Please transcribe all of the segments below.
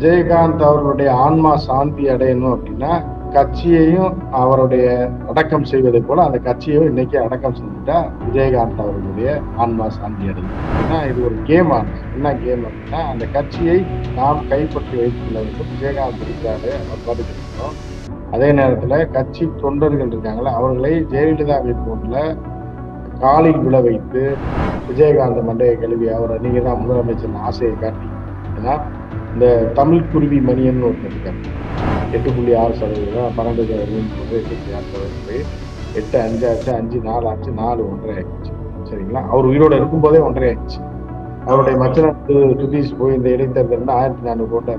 விஜயகாந்த் அவர்களுடைய ஆன்மா சாந்தி அடையணும் அப்படின்னா கட்சியையும் அவருடைய அடக்கம் செய்வதை போல அந்த கட்சியையும் இன்னைக்கு அடக்கம் செஞ்சுட்டா விஜயகாந்த் அவர்களுடைய ஆன்மா சாந்தி அடையும். ஏன்னா இது ஒரு கேம் ஆகும் என்ன கேம் அப்படின்னா அந்த கட்சியை நாம் கைப்பற்றி வைத்துக் கொள்ள வேண்டும் விஜயகாந்த் இருக்கிறாரு அவர் பாட்டுக்கிறோம் அதே நேரத்துல கட்சி தொண்டர்கள் இருக்காங்களே அவர்களை ஜெயலலிதாவை போன்ற காலில் விழ வைத்து விஜயகாந்த் மண்டையை கழுவி அவரை நீங்க தான் முதலமைச்சர் ஆசையை காட்டி ஏன்னா இந்த தமிழ் குருவி மணியன் ஒருத்தர் இருக்காரு எட்டு புள்ளி ஆறு சதவீதம் பன்னெண்டு சதவீதம் போது எட்டு புள்ளி ஆறு சதவீதம் போய் எட்டு அஞ்சு ஆச்சு அஞ்சு நாலு ஆச்சு நாலு ஒன்றரை ஆயிடுச்சு. சரிங்களா? அவர் உயிரோட இருக்கும்போதே ஒன்றரை ஆயிடுச்சு. அவருடைய மச்சனத்து சுதீஷ் போய் இந்த இடைத்தேர்தல் ஆயிரத்தி நானூறு கோட்டை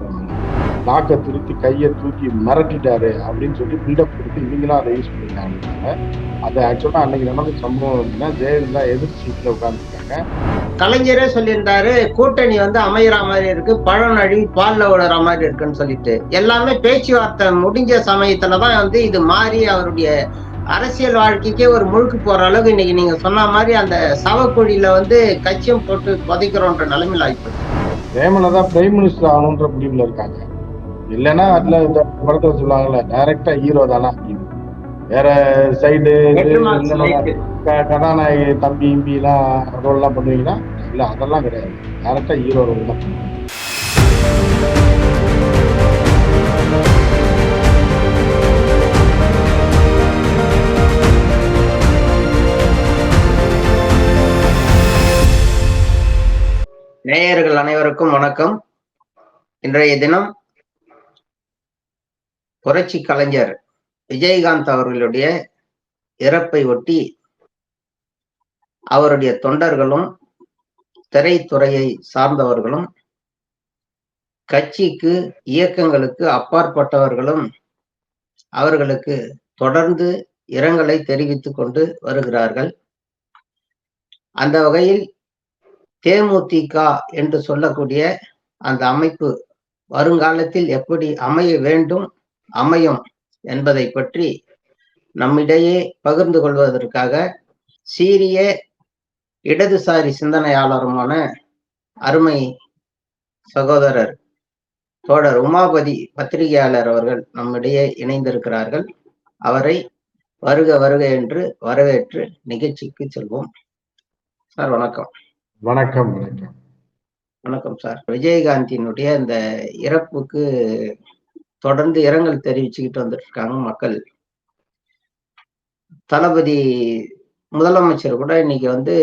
நாக்கை திருத்தி கையை தூக்கி மிரட்டிட்டாரு அப்படின்னு சொல்லி பில்டப் கொடுத்து இவங்களும் அதை யூஸ் பண்ணிருக்காங்க அது ஆக்சுவலா அன்னைக்கு நடந்த சம்பவம் அப்படின்னா ஜெயலலிதா எதிர் சீட்ல உட்கார்ந்துருக்காங்க. கலைஞரே சொல்லியிருந்தாரு கூட்டணி வந்து அமையிற மாதிரி இருக்கு பழம் நழுவி பால்ல விடுற மாதிரி இருக்குன்னு சொல்லிட்டு. எல்லாமே பேச்சுவார்த்தை முடிஞ்ச சமயத்துலதான் வந்து இது மாறி அவருடைய அரசியல் வாழ்க்கைக்கே ஒரு முழுக்கு போற அளவுக்கு இன்னைக்கு நீங்க சொன்ன மாதிரி அந்த சவக்குழியில வந்து கட்சியும் போட்டு புதைக்கிறோன்ற நிலைமையில் ஆயிப்போச்சு. ஜெயமலதா பிரைம் மினிஸ்டர் ஆகணுன்ற முடிவுல இருக்காங்க. இல்லைன்னா அதுல இந்த படத்துல சொல்லுவாங்கல்ல டைரக்டா ஹீரோ தானா? வேற சைடு கதாநாயகி தம்பி இம்பி எல்லாம் ரோல் எல்லாம் பண்ணுவீங்கன்னா இல்ல அதெல்லாம் கிடையாது. டைரக்டா ஹீரோ ரோல் தான். நேயர்கள் அனைவருக்கும் வணக்கம். இன்றைய தினம் புரட்சி கலைஞர் விஜயகாந்த் அவர்களுடைய இறப்பை ஒட்டி அவருடைய தொண்டர்களும் திரைத்துறையை சார்ந்தவர்களும் கட்சிக்கு இயக்கங்களுக்கு அப்பாற்பட்டவர்களும் அவர்களுக்கு தொடர்ந்து இரங்கலை தெரிவித்துக் கொண்டு வருகிறார்கள். அந்த வகையில் தேமுதிக என்று சொல்லக்கூடிய அந்த அமைப்பு வருங்காலத்தில் எப்படி அமைய வேண்டும் அமையும் என்பதை பற்றி நம்மிடையே பகிர்ந்து கொள்வதற்காக சீரிய இடதுசாரி சிந்தனையாளருமான அருமை சகோதரர் தோழர் உமாபதி பத்திரிகையாளர் அவர்கள் நம்மிடையே இணைந்திருக்கிறார்கள். அவரை வருக வருக என்று வரவேற்று நிகழ்ச்சிக்கு செல்வோம். சார் வணக்கம். வணக்கம் வணக்கம். வணக்கம் சார். விஜயகாந்தினுடைய இந்த இறப்புக்கு தொடர்ந்து இரங்கல் தெரிவிச்சுக்கிட்டு வந்துட்டு இருக்காங்க மக்கள். தளபதி முதலமைச்சர் கூட இன்னைக்கு வந்து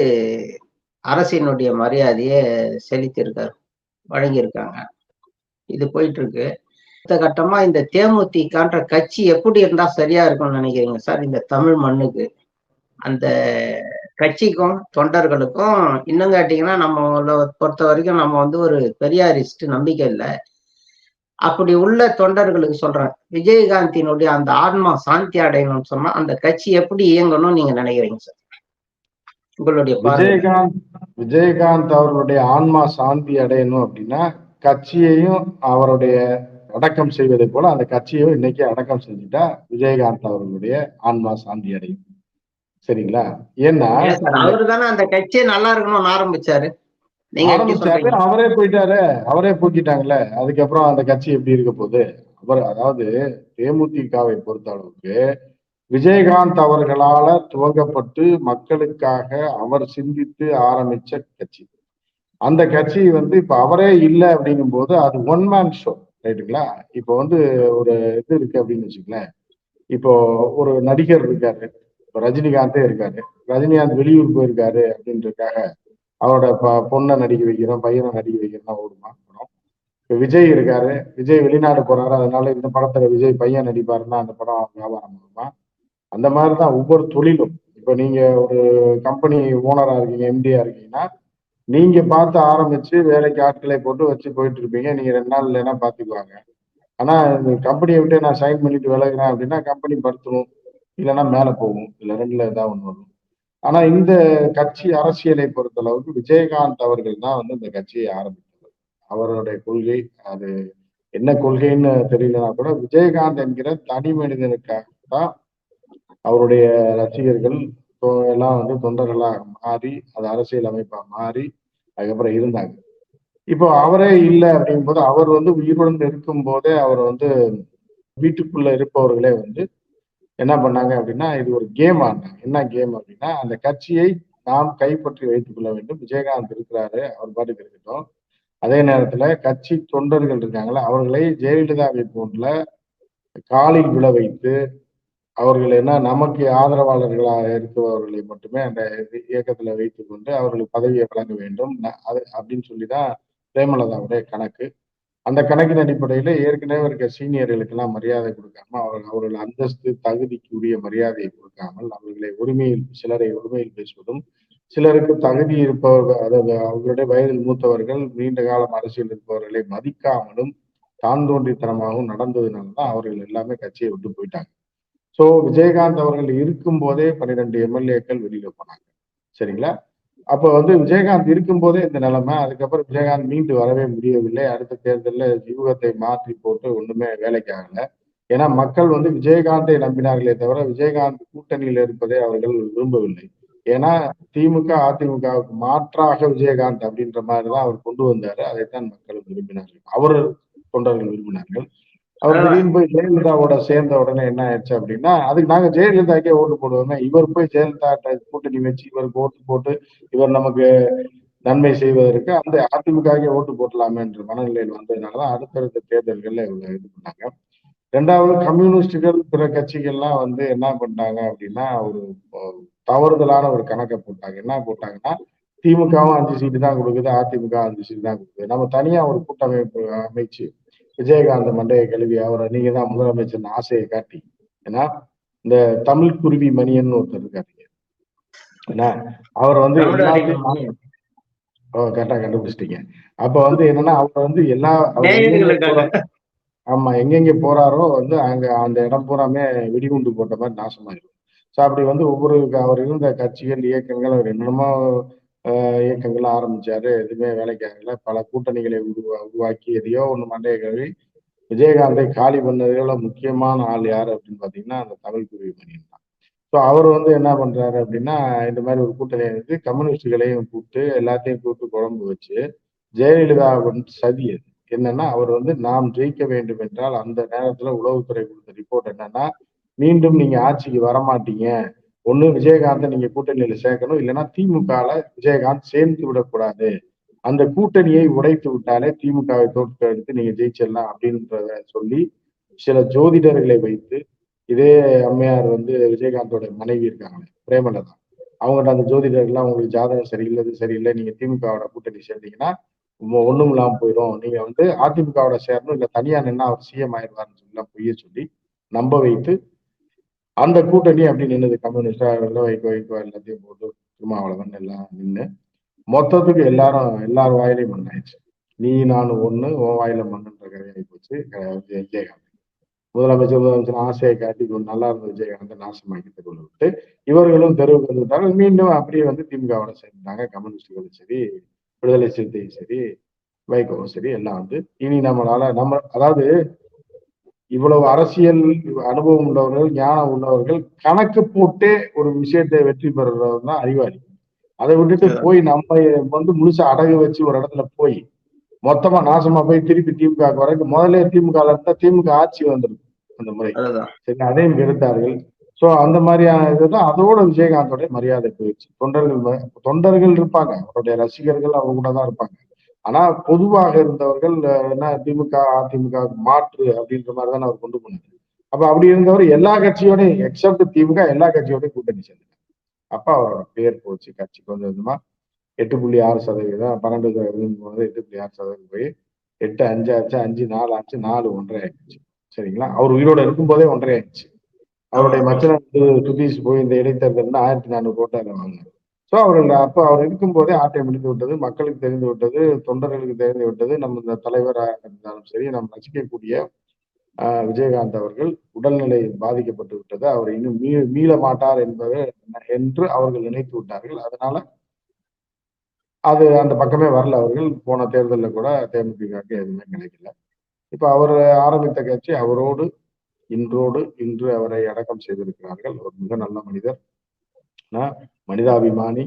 அரசினுடைய மரியாதையை செலுத்தியிருக்காரு வழங்கியிருக்காங்க. இது போயிட்டு இருக்கு அடுத்த கட்டமா இந்த தேமுதிகன்ற கட்சி எப்படி இருந்தா சரியா இருக்கும்னு நினைக்கிறீங்க சார்? இந்த தமிழ் மண்ணுக்கு. அந்த கட்சிக்கும் தொண்டர்களுக்கும் இன்னும் கேட்டீங்கன்னா நம்ம பொறுத்த வரைக்கும் நம்ம வந்து ஒரு பெரியாரிஸ்ட் நம்பிக்கை இல்லை. அப்படி உள்ள தொண்டர்களுக்கு சொல்றேன் விஜயகாந்தினுடைய அந்த ஆன்மா சாந்தி அடையணும்னு சொன்னா அந்த கட்சி எப்படி இயங்கணும்னு நீங்க நினைக்கிறீங்க சார்? உங்களுடைய விஜயகாந்த் விஜயகாந்த் அவர்களுடைய ஆன்மா சாந்தி அடையணும் அப்படின்னா கட்சியையும் அவருடைய அடக்கம் செய்வதை போல அந்த கட்சியையும் இன்னைக்கு அடக்கம் செஞ்சுட்டா விஜயகாந்த் அவர்களுடைய ஆன்மா சாந்தி அடையும். சரிங்களா? ஏன்னா அவரு தானே அந்த கட்சியே நல்லா இருக்கணும்னு ஆரம்பிச்சாரு. அவரே போயிட்டாரு. அவரே பூக்கிட்டாங்கல்ல அதுக்கப்புறம் அந்த கட்சி எப்படி இருக்க போகுது? அவர் அதாவது தேமுதிகவை பொறுத்த அளவுக்கு விஜயகாந்த் அவர்களால துவங்கப்பட்டு மக்களுக்காக அவர் சிந்தித்து ஆரம்பிச்ச கட்சி. அந்த கட்சி வந்து இப்ப அவரே இல்லை அப்படிங்கும் போது அது ஒன் மேன் ஷோ ரைட்டுங்களா இப்போ வந்து ஒரு இது இருக்கு அப்படின்னு வச்சுக்கலேன் இப்போ ஒரு நடிகர் இருக்காரு. இப்போ ரஜினிகாந்தே இருக்காரு. ரஜினிகாந்த் வெளியூர் போயிருக்காரு அப்படின்றதுக்காக அவரோட பொண்ணை நடிக்க வைக்கிறோம் பையனை நடிக்க வைக்கிறோம் ஓடுமா? படம் இப்போ விஜய் இருக்காரு விஜய் வெளிநாடு போறாரு அதனால இந்த படத்துல விஜய் பையன் நடிப்பாருன்னா அந்த படம் வியாபாரம் ஆகுமா அந்த மாதிரி தான் ஒவ்வொரு தொழிலும். இப்போ நீங்க ஒரு கம்பெனி ஓனரா இருக்கீங்க எம்டியா இருக்கீங்கன்னா நீங்க பார்த்து ஆரம்பிச்சு வேலைக்கு ஆட்களை போட்டு வச்சு போயிட்டு இருப்பீங்க. நீங்க ரெண்டு நாள் இல்லைன்னா பாத்துக்குவாங்க. ஆனா இந்த கம்பெனியை விட்டு நான் சைன் பண்ணிட்டு விலகுறேன் அப்படின்னா கம்பெனி படுத்துரும் இல்லைன்னா மேல போகும். இல்லை ரெண்டுல ஏதாவது ஒன்று வரும். ஆனா இந்த கட்சி அரசியலை பொறுத்த அளவுக்கு விஜயகாந்த் அவர்கள் தான் வந்து இந்த கட்சியை ஆரம்பித்தது. அவருடைய கொள்கை அது என்ன கொள்கைன்னு தெரியலனா கூட விஜயகாந்த் என்கிற தனி மனிதனுக்காக தான் அவருடைய ரசிகர்கள் எல்லாம் வந்து தொண்டர்களாக மாறி அது அரசியல் அமைப்பா மாறி அதுக்கப்புறம் இருந்தாங்க. இப்போ அவரே இல்லை அப்படிங்கும்போது அவர் வந்து உயிருடன் இருக்கும் போதே அவர் வந்து வீட்டுக்குள்ள இருப்பவர்களே வந்து என்ன பண்ணாங்க அப்படின்னா இது ஒரு கேம் ஆடினாங்க என்ன கேம் அப்படின்னா அந்த கட்சியை நாம் கைப்பற்றி வைத்துக் கொள்ள வேண்டும். விஜயகாந்த் இருக்கிறாரு அவர் பாட்டுக்கு இருக்கட்டும். அதே நேரத்துல கட்சி தொண்டர்கள் இருக்காங்களா அவர்களை ஜெயலலிதாவை போன்ற காலில் விழ வைத்து அவர்கள் என்ன நமக்கு ஆதரவாளர்களாக இருப்பவர்களை மட்டுமே அந்த இயக்கத்துல வைத்துக்கொண்டு அவர்களுக்கு பதவியை வழங்க வேண்டும். அது அப்படின்னு சொல்லிதான் பிரேமலதாவுடைய கணக்கு. அந்த கணக்கின் அடிப்படையில் ஏற்கனவே இருக்க சீனியர்களுக்கெல்லாம் மரியாதை கொடுக்காம அவர்கள் அவர்கள் அந்தஸ்து தகுதிக்கு உரிய மரியாதையை கொடுக்காமல் அவர்களை உரிமையில் சிலரை உரிமையில் பேசுவதும் சிலருக்கு தகுதி இருப்பவர்கள் அதாவது அவர்களுடைய வயதில் மூத்தவர்கள் நீண்ட காலம் அரசியல் இருப்பவர்களை மதிக்காமலும் தான் தோன்றித்தனமாகவும் நடந்ததுனால தான் அவர்கள் எல்லாமே கட்சியை விட்டு போயிட்டாங்க. ஸோ விஜயகாந்த் அவர்கள் இருக்கும் போதே பன்னிரெண்டு எம்எல்ஏக்கள் வெளியில போனாங்க. சரிங்களா? அப்ப வந்து விஜயகாந்த் இருக்கும்போதே இந்த நிலைமை. அதுக்கப்புறம் விஜயகாந்த் மீண்டு வரவே முடியவில்லை. அடுத்த தேர்தலில் யூகத்தை மாற்றி போட்டு ஒண்ணுமே வேலைக்கு ஆகல. ஏன்னா மக்கள் வந்து விஜயகாந்தை நம்பினார்களே தவிர விஜயகாந்த் கூட்டணியில் இருப்பதை அவர்கள் விரும்பவில்லை. ஏன்னா திமுக அதிமுகவுக்கு மாற்றாக விஜயகாந்த் அப்படின்ற மாதிரி தான் அவர் கொண்டு வந்தாரு. அதைத்தான் மக்கள் விரும்பினார்கள். அவர் தொண்டர்கள் விரும்பினார்கள். அவர் திடீர்னு போய் ஜெயலலிதாவோட சேர்ந்த உடனே என்ன ஆயிடுச்சு அப்படின்னா அதுக்கு நாங்க ஜெயலலிதாக்கே ஓட்டு போடுவோமே. இவர் போய் ஜெயலலிதா கூட்டணி வச்சு இவருக்கு ஓட்டு போட்டு இவர் நமக்கு நன்மை செய்வதற்கு அந்த அதிமுகவே ஓட்டு போட்டலாமேன்ற மனநிலையில் வந்ததுனாலதான் அடுத்தடுத்த தேர்தல்கள்ல இவங்க இது பண்ணாங்க. ரெண்டாவது கம்யூனிஸ்டுகள் பிற கட்சிகள்லாம் வந்து என்ன பண்ணாங்க அப்படின்னா ஒரு தவறுதலான ஒரு கணக்கை போட்டாங்க. என்ன போட்டாங்கன்னா திமுகவும் அஞ்சு சீட்டு தான் கொடுக்குது அதிமுக அஞ்சு சீட்டு தான் கொடுக்குது. நம்ம தனியா ஒரு கூட்டமைப்பு அமைச்சு விஜயகாந்த் மண்டைய கல்வி அவரை நீங்க தான் முதலமைச்சர் ஆசையை காட்டி. ஏன்னா இந்த தமிழ் குருவி மணியன் ஒருத்தர் இருக்காரு. ஏன்னா அவர் வந்து கரெக்டா கண்டுபிடிச்சிட்டீங்க. அப்ப வந்து என்னன்னா அவர் வந்து எல்லா ஆமா எங்கெங்க போறாரோ வந்து அங்க அந்த இடம் பூராமே வெடிகுண்டு போட்ட மாதிரி நாசமாயிடும். ஸோ அப்படி வந்து ஒவ்வொரு அவர் இருந்த கட்சிகள் இயக்கங்கள் அவர் என்னென்னமோ இயக்கங்கள் ஆரம்பிச்சாரு. எதுவுமே வேலைக்கு ஆகல பல கூட்டணிகளை உருவா உருவாக்கி எதையோ ஒன்று மண்டைய கழுவி விஜயகாந்தை காலி பண்ணதுல முக்கியமான ஆள் யார் அப்படின்னு பார்த்தீங்கன்னா அந்த தமிழ் குருவி மணியன் தான். ஸோ அவர் வந்து என்ன பண்றாரு அப்படின்னா இந்த மாதிரி ஒரு கூட்டணி இருந்து கம்யூனிஸ்டுகளையும் கூப்பிட்டு எல்லாத்தையும் கூப்பிட்டு குழம்பு வச்சு ஜெயலலிதா சதி அது. என்னன்னா அவர் வந்து நாம் ஜெயிக்க வேண்டும் என்றால் அந்த நேரத்துல உளவுத்துறை கொடுத்த ரிப்போர்ட் என்னன்னா மீண்டும் நீங்க ஆட்சிக்கு வரமாட்டீங்க. ஒன்னு விஜயகாந்தை நீங்க கூட்டணியில சேர்க்கணும். இல்லைன்னா திமுகல விஜயகாந்த் சேர்ந்து விடக்கூடாது. அந்த கூட்டணியை உடைத்து விட்டாலே திமுகவை தோற்கெடுத்து நீங்க ஜெயிச்சிடலாம் அப்படின்றத சொல்லி சில ஜோதிடர்களை வைத்து இதே அம்மையார் வந்து விஜயகாந்தோட மனைவி இருக்காங்களே பிரேமலதா. அவங்கள்ட்ட அந்த ஜோதிடர்கள்லாம் உங்களுக்கு ஜாதகம் சரியில்லை சரியில்லை நீங்க திமுகவோட கூட்டணி சேர்ந்தீங்கன்னா ஒண்ணும் இல்லாம போயிடும் நீங்க வந்து அதிமுகவோட சேரணும் இல்ல தனியா நின்னா அவர் சிஎம் ஆயிடுவார்னு சொல்லி பொய்ய சொல்லி நம்ப வைத்து அந்த கூட்டணி அப்படி நின்றுது கம்யூனிஸ்டா வைகோ வைகோ எல்லாத்தையும் போட்டு திருமாவளவன் எல்லாம் நின்று மொத்தத்துக்கு எல்லாரும் எல்லார் வாயிலையும் மண்ணாயிடுச்சு. நீ நான் ஒண்ணு உன் வாயில மண்ணுன்ற கதையாகி போச்சு. விஜயகாந்த் முதலமைச்சர் முதலமைச்சர் ஆசையை காட்டி நல்லா இருந்த விஜயகாந்த் நாசமாக்கி தெருவில் விட்டு இவர்களும் தெருவுக்கு வந்துட்டாங்க மீண்டும் அப்படியே வந்து திமுகவோட சேர்ந்தாங்க கம்யூனிஸ்டுகளும் சரி விடுதலை சிறுத்தையும் சரி வைகோவும் சரி எல்லாம் வந்து இனி நம்மளால நம்ம அதாவது இவ்வளவு அரசியல் அனுபவம் உள்ளவர்கள் ஞானம் உள்ளவர்கள் கணக்கு போட்டே ஒரு விஷயத்தை வெற்றி பெறுறவர் தான் அறிவாளி. அதை விட்டுட்டு போய் நம்ம வந்து முழுசா அடகு வச்சு ஒரு இடத்துல போய் மொத்தமா நாசமா போய் திருப்பி திமுக வரைக்கும் முதல்ல திமுக இருந்தா திமுக ஆட்சி வந்துடும் அந்த முறை. சரி அதையும் எடுத்தார்கள் சோ அந்த மாதிரியான இதுதான். அதோட விஜயகாந்தோடைய மரியாதை போயிடுச்சு. தொண்டர்கள் தொண்டர்கள் இருப்பாங்க. அவருடைய ரசிகர்கள் அவங்க கூட தான் இருப்பாங்க. ஆனா பொதுவாக இருந்தவர்கள் என்ன திமுக அதிமுக மாற்று அப்படின்ற மாதிரி தான் அவர் கொண்டு போனாரு. அப்ப அப்படி இருந்தவர் எல்லா கட்சியோடையும் எக்ஸப்ட் திமுக எல்லா கட்சியோடையும் கூட்டணி சேர்ந்தார் அப்ப அவரோட பேர் போச்சு கட்சி கொஞ்சம் கொஞ்சமா. எட்டு புள்ளி ஆறு சதவீதம் பன்னெண்டு சதவீதம் போனது எட்டு புள்ளி ஆறு சதவீதம் போய் எட்டு அஞ்சு ஆச்சு அஞ்சு நாலு ஆச்சு நாலு ஒன்றரை ஆயிடுச்சு. சரிங்களா? அவர் உயிரோட இருக்கும் போதே ஒன்றரை ஆயிடுச்சு. அவருடைய மச்சனம் வந்து சுதீஷ் போய் இந்த இடைத்தேர்தல் ஆயிரத்தி நானூறு கோட்டால வாங்கினார். ஸோ அவர்கள் அப்போ அவர் இருக்கும்போதே ஆட்டை முடிந்து விட்டது. மக்களுக்கு தெரிந்து விட்டது. தொண்டர்களுக்கு தெரிந்து விட்டது. நம்ம இந்த தலைவராக இருந்தாலும் சரி நம்ம ரசிக்கக்கூடிய விஜயகாந்த் அவர்கள் உடல்நிலை பாதிக்கப்பட்டு விட்டது. அவர் இன்னும் மீ மீள மாட்டார் என்பது என்று அவர்கள் நினைத்து விட்டார்கள். அதனால அது அந்த பக்கமே வரல அவர்கள். போன தேர்தலில் கூட தேமுதிகக்கு எதுவுமே கிடைக்கல. இப்போ அவர் ஆரம்பித்த கட்சி அவரோடு இன்றோடு இன்று அவரை அடக்கம் செய்திருக்கிறார்கள். ஒரு மிக நல்ல மனிதர். மனிதாபிமானி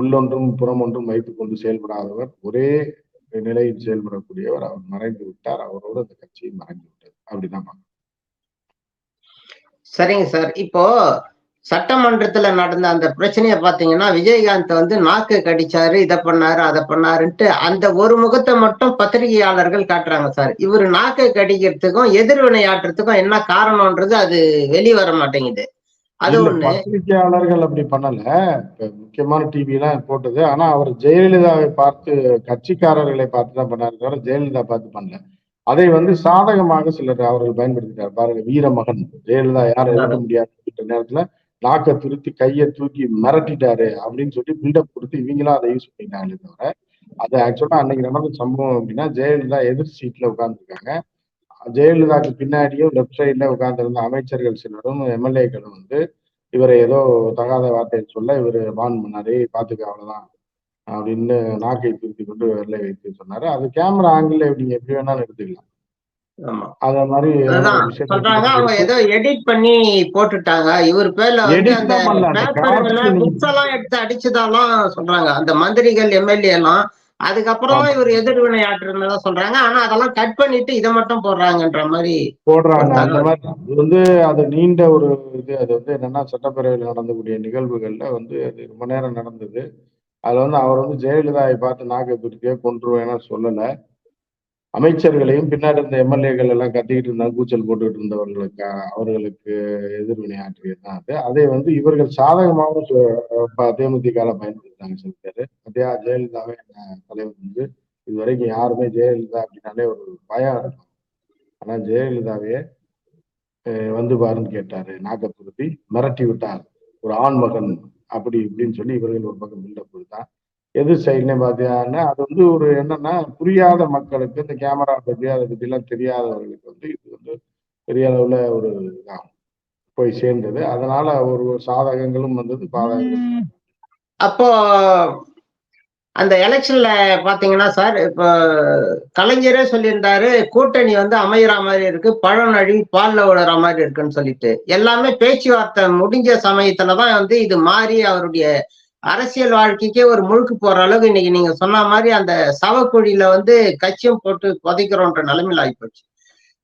உள்ளொன்றும் புறமொன்றும் வைத்துக் கொண்டு செயல்படாதவர் ஒரே நிலையில் செயல்படக்கூடியவர் அவர் மறைந்து விட்டார் அவரோடு அந்த கட்சி மறைந்து விட்டது. அப்படிதான் சரிங்க சார். இப்போ சட்டமன்றத்துல நடந்த அந்த பிரச்சனைய பாத்தீங்கன்னா விஜயகாந்த் வந்து நாக்கு கடிச்சாரு இதை பண்ணாரு அதை பண்ணாருன்ட்டு அந்த ஒரு முகத்தை மட்டும் பத்திரிகையாளர்கள் காட்டுறாங்க சார். இவர் நாக்கை கடிக்கிறதுக்கும் எதிர்வினை ஆட்டுறதுக்கும் என்ன காரணம்ன்றது அது வெளி வர மாட்டேங்குது. அது ஒண்ணு. பத்திரிகையாளர்கள் அப்படி பண்ணல. இப்ப முக்கியமான டிவி எல்லாம் போட்டது. ஆனா அவர் ஜெயலலிதாவை பார்த்து கட்சிக்காரர்களை பார்த்து தான் பண்ணாரு தவிர ஜெயலலிதா பார்த்து பண்ணல. அதை வந்து சாதகமாக சிலர் அவர்கள் பயன்படுத்திட்டார். பாருங்க வீரமகன். ஜெயலலிதா யாரும் எதிர்க்க முடியாது நேரத்துல நாக்க துருத்தி கையை தூக்கி மிரட்டிட்டாரு அப்படின்னு சொல்லி பில்டப் கொடுத்து இவங்களும் அதை யூஸ் பண்ணிட்டாங்களே தவிர அது ஆக்சுவலா அன்னைக்கு நடந்த சம்பவம் அப்படின்னா ஜெயலலிதா எதிர் சீட்ல உட்கார்ந்துருக்காங்க. ஜெயலலிதாக்கு பின்னாடியும் லெப்ட் சைட்ல உட்கார்ந்திருந்த அமைச்சர்கள் சிலரும் எம்எல்ஏக்களும் வந்து இவரை ஏதோ தகாத வார்த்தையை சொல்ல இவர் வான் பண்ணாரு பாத்துக்க அவ்வளவுதான் அப்படின்னு நாக்கை திருத்தி கொண்டு வெள்ளை வைத்து சொன்னாரு. அது கேமரா ஆங்கிள் நீங்க எப்படி வேணாலும் எடுத்துக்கலாம். ஆமா. அத மாதிரி சொல்றாங்க. அவங்க ஏதோ எடிட் பண்ணி போட்டுட்டாங்க. இவர் பேர்ல எடுத்து அடிச்சதாலாம் சொல்றாங்க. அந்த மந்திரிகள் எம்எல்ஏ எல்லாம் அதுக்கப்புறம். இவர் எதிர்வினை ஆற்றுறதா சொல்றாங்க. ஆனா அதெல்லாம் கட் பண்ணிட்டு இதை மட்டும் போடுறாங்கன்ற மாதிரி போடுறாங்க. அந்த. மாதிரி வந்து அது நீண்ட ஒரு இது. அது வந்து என்னன்னா சட்டப்பேரவையில் நடந்தக்கூடிய நிகழ்வுகள்ல வந்து அது ரொம்ப நேரம் நடந்தது. அதுல வந்து அவர் வந்து ஜெயலலிதாவை பார்த்து நாக்கை துருத்தியே கொன்றுவேன்னு சொல்லல. அமைச்சர்களையும் பின்னாடி இருந்த எம்எல்ஏக்கள் எல்லாம் கத்திக்கிட்டு இருந்தாங்க கூச்சல் போட்டுக்கிட்டு இருந்தவர்களுக்கு அவர்களுக்கு எதிர்வினை ஆற்றியது தான் அது. அதை வந்து இவர்கள் சாதகமாகவும் சொ- பயன்படுத்தினாங்க சில பேர். அதே ஜெயலலிதாவே தலைவர் வந்து இது வரைக்கும் யாருமே ஜெயலலிதா அப்படின்னாலே ஒரு பயம் இருக்கும். ஆனா ஜெயலலிதாவே வந்து பாருன்னு கேட்டாரு நாகத்துருத்தி மிரட்டி விட்டார். ஒரு ஆண் மகன் அப்படி இப்படின்னு சொல்லி இவர்கள் ஒரு பக்கம் பில்டப் கொடுத்தான் எது சைட்ல பாத்தீங்கன்னா அது வந்து ஒரு என்னன்னா புரியாத மக்களுக்கு இந்த கேமரா பத்தி அதை எல்லாம் தெரியாதவர்களுக்கு வந்து இது வந்து பெரிய அளவுல ஒரு. போய் சேர்ந்தது. அதனால ஒரு சாதகங்களும் வந்தது பாதகங்களும் அப்போ அந்த எலெக்ஷன்ல பாத்தீங்கன்னா சார் இப்போ கலைஞரே சொல்லியிருந்தாரு கூட்டணி வந்து அமையிற மாதிரி இருக்கு பழம் நழுவி பால்ல விழுற மாதிரி இருக்குன்னு சொல்லிட்டு. எல்லாமே பேச்சுவார்த்தை முடிஞ்ச சமயத்துலதான் வந்து இது மாறி அவருடைய அரசியல் வாழ்க்கைக்கே ஒரு முழுக்கு போற அளவுக்கு இன்னைக்கு நீங்க சொன்ன மாதிரி அந்த சவக்குழியில வந்து கட்சியும் போட்டு புதைக்கிறோன்ற நிலைமையில ஆகிப்போச்சு.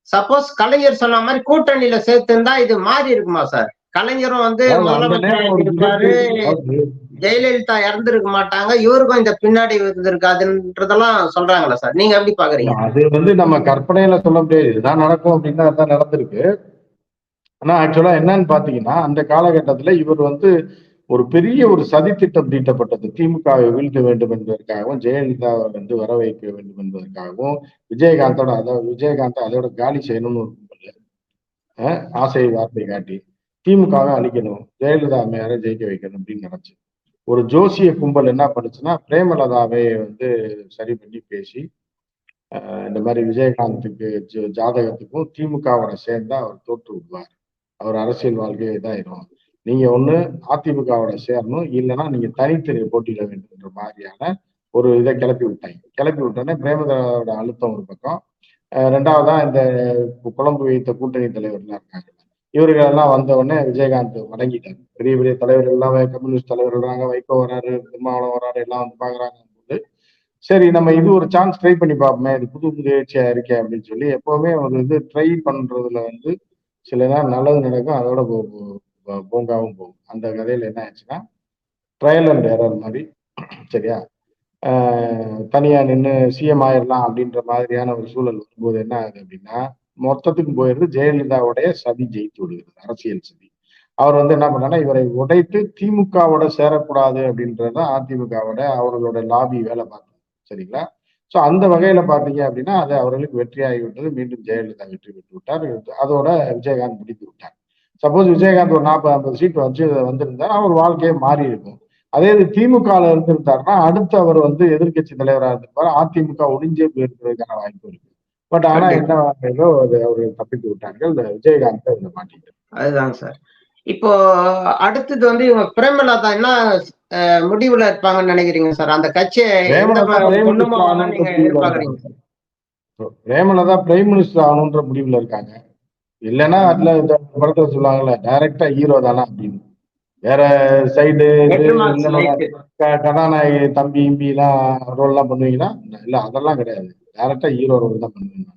சப்போஸ் கலைஞர் சொன்ன மாதிரி கூட்டணியில சேர்த்துருந்தா இது மாறி இருக்குமா சார்? கலைஞரும் வந்து முதலமைச்சர் ஜெயலலிதா இறந்திருக்க மாட்டாங்க. இவருக்கும் இந்த பின்னாடி இருந்திருக்காதுன்றதெல்லாம் சொல்றாங்களா சார்? நீங்க எப்படி பாக்குறீங்க? அது வந்து நம்ம கற்பனையில சொல்ல முடியாது. இதுதான் நடக்கும் அப்படின்னா அதான் நடந்திருக்கு. ஆனா ஆக்சுவலா என்னன்னு பாத்தீங்கன்னா அந்த காலகட்டத்துல இவர் வந்து ஒரு பெரிய ஒரு சதி திட்டம் தீட்டப்பட்டது. திமுகவை வீழ்த்த வேண்டும் என்பதற்காகவும் ஜெயலலிதாவை வந்து வர வைக்க வேண்டும் என்பதற்காகவும் விஜயகாந்தோட அதை விஜயகாந்த் அதோட காலி செய்யணும்னு ஒரு கும்பல் ஆசை வார்த்தை காட்டி திமுகவை அழிக்கணும் ஜெயலலிதா மேல ஜெயிக்க வைக்கணும் அப்படின்னு நினைச்சு. ஒரு ஜோசிய கும்பல் என்ன பண்ணுச்சுன்னா பிரேமலதாவை வந்து சரி பண்ணி பேசி இந்த மாதிரி விஜயகாந்துக்கு ஜாதகத்துக்கும் திமுகவோட சேர்ந்தா அவர் தோற்று விடுவார். அவர் அரசியல் வாழ்க்கையே இதாயிரும். நீங்க ஒண்ணு அதிமுகவோட சேரணும் இல்லைன்னா நீங்க தனித்தனி போட்டியிட வேண்டும்ன்ற மாதிரியான ஒரு இதை கிளப்பி விட்டாங்க. கிளப்பி விட்டோன்னே பிரேமதாவோட அழுத்தம் ஒரு பக்கம். ரெண்டாவதா இந்த குழம்பு வைத்த கூட்டணி தலைவர்லாம் இருக்காங்க இவர்கள் எல்லாம் வந்த உடனே விஜயகாந்த் வணங்கிட்டார். பெரிய பெரிய தலைவர்கள் எல்லாம் கம்யூனிஸ்ட் தலைவர் வராங்க வைகோ வராரு திருமாவளம் வராரு எல்லாம் வந்து பாக்குறாங்க போது சரி நம்ம இது ஒரு சான்ஸ் ட்ரை பண்ணி பார்ப்போமே இது புது முயற்சியா இருக்கே அப்படின்னு சொல்லி எப்பவுமே ஒரு இது ட்ரை பண்றதுல வந்து சில நேரம் நல்லது நடக்கும் அதோட பூங்காவும் போகும். அந்த கதையில என்ன ஆச்சுன்னா ட்ரையல் அண்ட் எரர் மாதிரி சரியா? தனியாக தனியா நின்று சிஎம் ஆயிடலாம் அப்படின்ற மாதிரியான ஒரு சூழல் வரும்போது என்ன ஆகுது அப்படின்னா மொத்தத்துக்கு போயிடுது ஜெயலலிதாவுடைய சதி ஜெயித்து விடுகிறது அரசியல் சதி. அவர் வந்து என்ன பண்ணாருன்னா இவரை உடைத்து திமுகவோட சேரக்கூடாது அப்படின்றத அதிமுகவோட அவர்களோட லாபி வேலை பார்த்தது சரிங்களா? ஸோ அந்த வகையில பாத்தீங்க அப்படின்னா அது அவர்களுக்கு வெற்றியாகி விட்டது மீண்டும் ஜெயலலிதா வெற்றி பெற்று விட்டார். அதோட விஜயகாந்த் பிடித்து விட்டார். சப்போஸ் விஜயகாந்த் ஒரு நாற்பது ஐம்பது சீட் வச்சு வந்திருந்தார். அவர் வாழ்க்கையே மாறி இருக்கும் அதே இது திமுக இருந்திருந்தாருன்னா அடுத்து அவர் வந்து எதிர்க்கட்சி தலைவராக இருந்திருப்பாரு. அதிமுக ஒளிஞ்சே போயிருக்கிறதுக்கான வாய்ப்பு இருக்கு. பட் ஆனா என்ன ஏதோ அது அவர் தப்பித்து விட்டார்கள். இந்த விஜயகாந்த் இந்த மாட்டிட்டு அதுதான் சார். இப்போ அடுத்தது வந்து இவங்க பிரேமலதா என்ன அஹ், முடிவுல இருப்பாங்கன்னு நினைக்கிறீங்க சார்? அந்த கட்சியை பிரேமலதா பிரைம் மினிஸ்டர் நீங்க முடிவுல இருக்காங்க. இல்லைன்னா அதுல இந்த படத்துல சொல்லுவாங்கல்ல டைரக்டா ஹீரோ தானா அப்படின்னு. வேற சைடு கதாநாயகி தம்பி இம்பி எல்லாம் ரோல் எல்லாம் பண்ணுவீங்கன்னா இல்ல அதெல்லாம் கிடையாது. டைரக்டா ஹீரோ ரோல் தான் பண்ணுவீங்க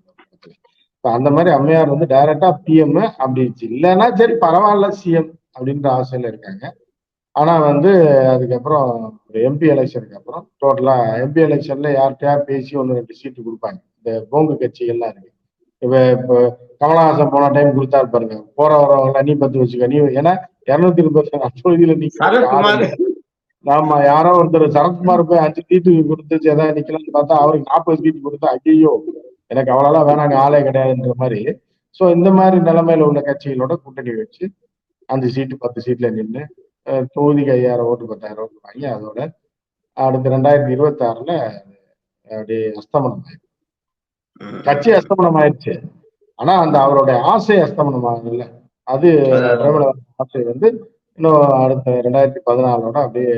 இப்ப அந்த மாதிரி அம்மையார் வந்து டைரக்டா பிஎம் அப்படி இல்லைன்னா சரி பரவாயில்ல சிஎம் அப்படின்ற ஆசையில இருக்காங்க. ஆனா வந்து அதுக்கப்புறம் எம்பி எலெக்ஷனுக்கு அப்புறம் டோட்டலா எம்பி எலெக்ஷன்ல யார்கிட்டயா பேசி ஒன்று ரெண்டு சீட்டு கொடுப்பாங்க. இந்த போங்கு கட்சிகள்லாம் இருக்கு. இப்ப இப்போ கமலஹாசன் போன டைம் கொடுத்தாரு பாருங்க. போற வரவங்க நீ பத்து வச்சுக்க நீ ஏன்னா இருநூத்தி தொகுதியில சரத்குமார். நீங்க ஆமா யாரோ ஒருத்தர் சரத்குமார் போய் அஞ்சு சீட்டு கொடுத்து ஏதாவது நிக்கலாம்னு பார்த்தா அவருக்கு நாற்பது சீட்டு கொடுத்தா ஐயோ எனக்கு அவ்வளவுலாம் வேணாங்க ஆளே கிடையாதுன்ற மாதிரி. சோ இந்த மாதிரி நிலைமையில உள்ள கட்சிகளோட கூட்டணி வச்சு அஞ்சு சீட்டு பத்து சீட்ல நின்று தொகுதிக்கு ஐயாயிரம் ஓட்டு பத்தாயிரம் ஓட்டு வாங்கி அதோட அடுத்து ரெண்டாயிரத்தி இருபத்தி ஆறுல அப்படியே அஸ்தமனம் ஆயிடுச்சு. கட்சி அஸ்தமனம் ஆயிடுச்சு ஆனா அந்த அவருடைய ஆசை அஸ்தமனம் ஆகல அது பிரபல ஆசை வந்து இன்னும் அடுத்த ரெண்டாயிரத்தி பதினாலோட அப்படியே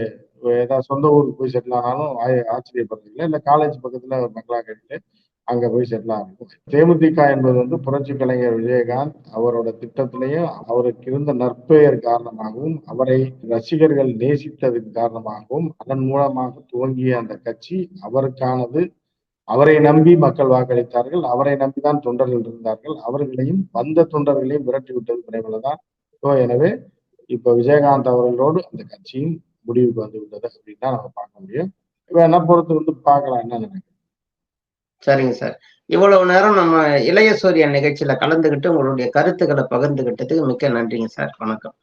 ஏதாவது சொந்த ஊருக்கு போய் செட்டில் ஆனாலும் ஆச்சரியப்படுறதில்லை. இல்லை காலேஜ் பக்கத்துல ஒரு பங்களா கட்டிட்டு அங்க போய் செட்டில் ஆகும். தேமுதிக என்பது வந்து புரட்சி கலைஞர் விஜயகாந்த் அவரோட திட்டத்திலையும் அவருக்கு இருந்த நற்பெயர் காரணமாகவும் அவரை ரசிகர்கள் நேசித்ததன் காரணமாகவும் அதன் மூலமாக துவங்கிய அந்த கட்சி அவருக்கானது அவரை நம்பி மக்கள் வாக்களித்தார்கள். அவரை நம்பிதான் தொண்டர்கள் இருந்தார்கள். அவர்களையும் வந்த தொண்டர்களையும் விரட்டி விட்டது விரைவில் ஸோ எனவே இப்ப விஜயகாந்த் அவர்களோடு அந்த கட்சியும் முடிவுக்கு வந்து விட்டது அப்படின்னு தான் நம்ம பார்க்க முடியும். வேணா பொறுத்து வந்து பார்க்கலாம்? என்ன நினைக்கிறேன் சரிங்க சார். இவ்வளவு நேரம் நம்ம இளைய சூரியன் நிகழ்ச்சியில கலந்துகிட்டு உங்களுடைய கருத்துக்களை பகிர்ந்துகிட்டதுக்கு மிக்க நன்றிங்க சார். வணக்கம்.